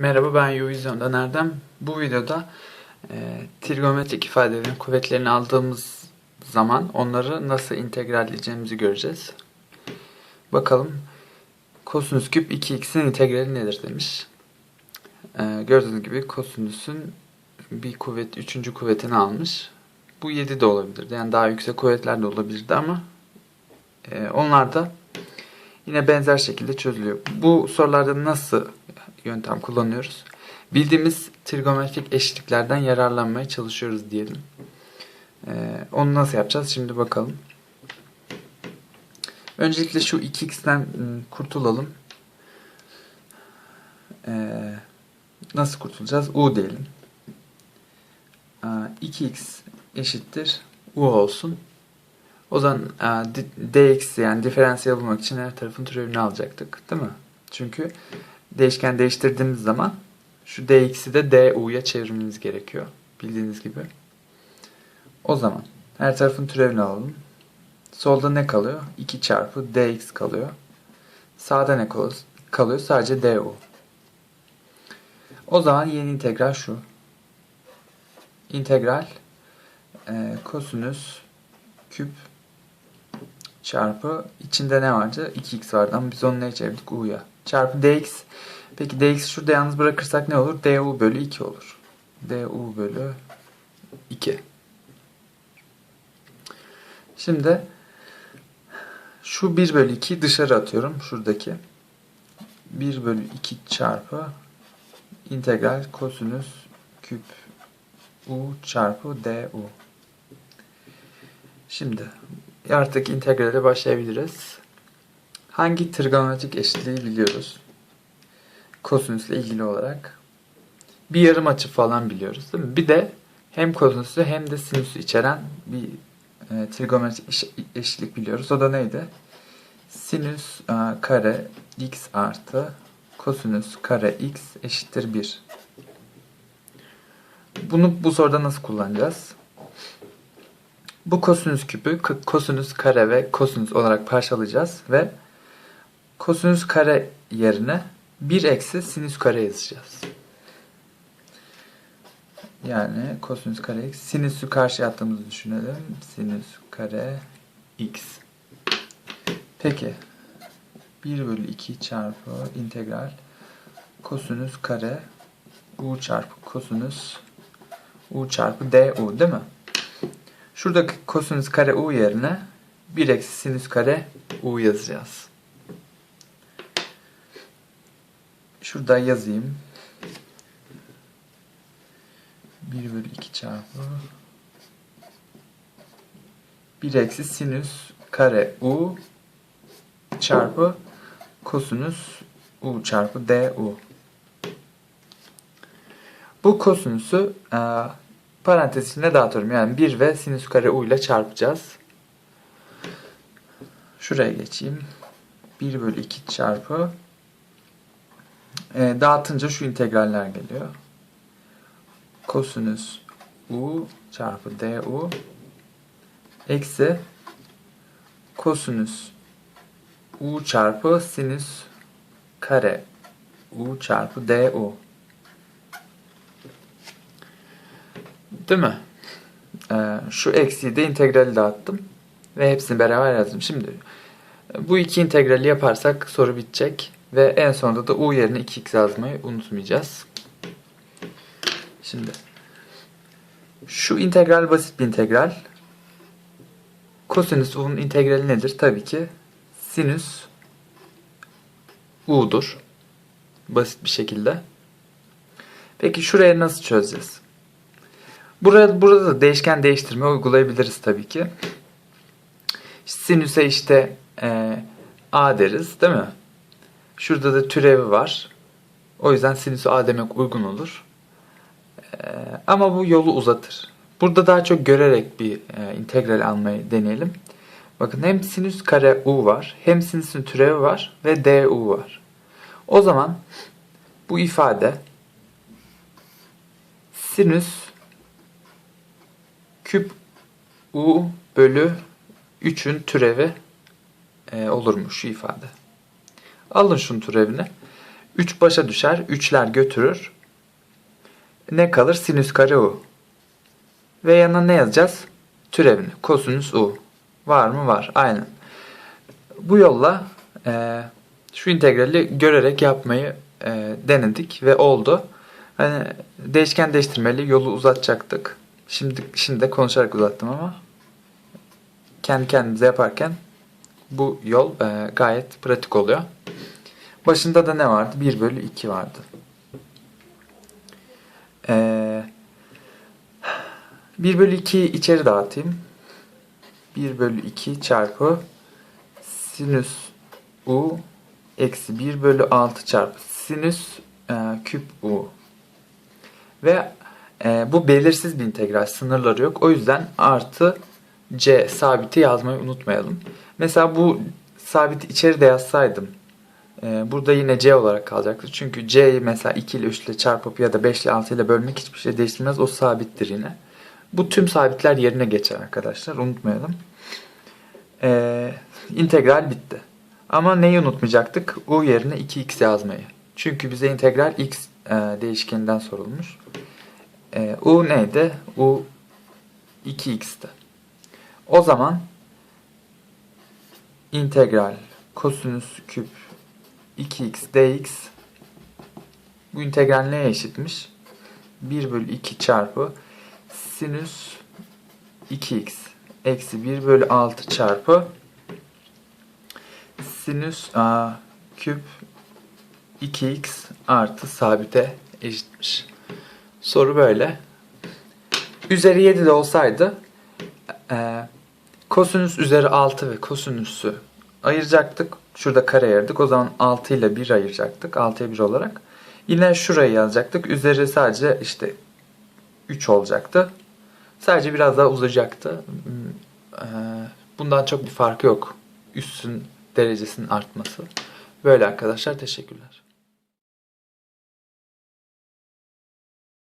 Merhaba ben Eurovision'dan Erdem. Bu videoda e, trigonometrik ifadelerin kuvvetlerini aldığımız zaman onları nasıl integralleyeceğimizi göreceğiz. Bakalım kosinüs küp 2x'in integrali nedir demiş. E, gördüğünüz gibi kosinüsün bir kuvvet, üçüncü kuvvetini almış. Bu 7 de olabilirdi. Yani daha yüksek kuvvetler de olabilirdi ama e, onlar da yine benzer şekilde çözülüyor. Bu sorularda nasıl yöntem kullanıyoruz? Bildiğimiz trigonometrik eşitliklerden yararlanmaya çalışıyoruz diyelim. Ee, onu nasıl yapacağız? Şimdi bakalım. Öncelikle şu 2x'ten ım, kurtulalım. Ee, nasıl kurtulacağız? u diyelim. Aa, 2x eşittir u olsun. O zaman e, dx yani diferansiyel bulmak için her tarafın türevini alacaktık. Değil mi? Çünkü değişken değiştirdiğimiz zaman şu dx'i de du'ya çevirmemiz gerekiyor. Bildiğiniz gibi. O zaman her tarafın türevini alalım. Solda ne kalıyor? 2 çarpı dx kalıyor. Sağda ne kal- kalıyor? Sadece du. O zaman yeni integral şu. İntegral e, kosinüs küp çarpı içinde ne vardı? 2x vardı ama biz onu neye çevirdik? u'ya. Çarpı dx. Peki dx şurada yalnız bırakırsak ne olur? du bölü 2 olur. du bölü 2. Şimdi şu 1 bölü 2'yi dışarı atıyorum. Şuradaki. 1 bölü 2 çarpı integral kosinüs küp u çarpı du. Şimdi artık integrale başlayabiliriz. Hangi trigonometrik eşitliği biliyoruz? Kosinüsle ilgili olarak. Bir yarım açı falan biliyoruz değil mi? Bir de hem kosinüsü hem de sinüsü içeren bir e, trigonometrik eş- eşitlik biliyoruz. O da neydi? Sinüs e, kare x artı kosinüs kare x eşittir 1. Bunu bu soruda nasıl kullanacağız? Bu kosinüs küpü kosinüs kare ve kosinüs olarak parçalayacağız ve kosinüs kare yerine 1 eksi sinüs kare yazacağız. Yani kosinüs kare x. Sinüsü karşıya attığımızı düşünelim. Sinüs kare x. Peki. 1 bölü 2 çarpı integral kosinüs kare u çarpı kosinüs u çarpı du değil mi? Şuradaki kosinüs kare u yerine 1 eksi sinüs kare u yazacağız. Şurada yazayım. 1 bölü 2 çarpı 1 eksi sinüs kare u çarpı kosinüs u çarpı du. Bu kosinüsü e, parantez içinde dağıtıyorum. Yani 1 ve sinüs kare u ile çarpacağız. Şuraya geçeyim. 1 bölü 2 çarpı e, dağıtınca şu integraller geliyor. Kosinüs u çarpı du eksi kosinüs u çarpı sinüs kare u çarpı du. Değil mi? Ee, şu eksiği de integrali dağıttım. Ve hepsini beraber yazdım. Şimdi bu iki integrali yaparsak soru bitecek. Ve en sonunda da u yerine 2x yazmayı unutmayacağız. Şimdi şu integral basit bir integral. Kosinüs u'nun integrali nedir? Tabii ki sinüs u'dur. Basit bir şekilde. Peki şuraya nasıl çözeceğiz? Burada, burada da değişken değiştirme uygulayabiliriz tabii ki. Sinüse işte e, a deriz değil mi? Şurada da türevi var. O yüzden sinüsü a demek uygun olur. E, ama bu yolu uzatır. Burada daha çok görerek bir e, integral almayı deneyelim. Bakın hem sinüs kare u var, hem sinüsün türevi var ve du var. O zaman bu ifade sinüs küp u bölü 3'ün türevi e, olurmuş ifade. Alın şunun türevini. 3 başa düşer. 3'ler götürür. Ne kalır? Sinüs kare u. Ve yanına ne yazacağız? Türevini. Kosinüs u. Var mı? Var. Aynen. Bu yolla e, şu integrali görerek yapmayı e, denedik ve oldu. Hani değişken değiştirmeli yolu uzatacaktık. Şimdi şimdi de konuşarak uzattım ama kendi kendimize yaparken bu yol e, gayet pratik oluyor. Başında da ne vardı? 1 bölü 2 vardı. E, 1 bölü 2'yi içeri dağıtayım. 1 bölü 2 çarpı sinüs u eksi 1 bölü 6 çarpı sinüs e, küp u. Ve e, bu belirsiz bir integral. Sınırları yok. O yüzden artı c sabiti yazmayı unutmayalım. Mesela bu sabiti içeri de yazsaydım burada yine c olarak kalacaktı. Çünkü c'yi mesela 2 ile 3 ile çarpıp ya da 5 ile 6 ile bölmek hiçbir şey değiştirmez. O sabittir yine. Bu tüm sabitler yerine geçer arkadaşlar. Unutmayalım. E, integral bitti. Ama neyi unutmayacaktık? u yerine 2x yazmayı. Çünkü bize integral x e, değişkeninden sorulmuş. E, u neydi? u 2x'ti. O zaman integral kosinüs küp 2x dx bu integral neye eşitmiş? 1 bölü 2 çarpı sinüs 2x eksi 1 bölü 6 çarpı sinüs a küp 2x artı sabite eşitmiş. Soru böyle. Üzeri 7 de olsaydı e, kosinüs üzeri 6 ve kosinüsü ayıracaktık. Şurada kare ayırdık. O zaman 6 ile 1 ayıracaktık. 6'ya 1 olarak. Yine şurayı yazacaktık. Üzeri sadece işte 3 olacaktı. Sadece biraz daha uzayacaktı. Hmm, Bundan çok bir farkı yok. Üssün derecesinin artması. Böyle arkadaşlar. Teşekkürler.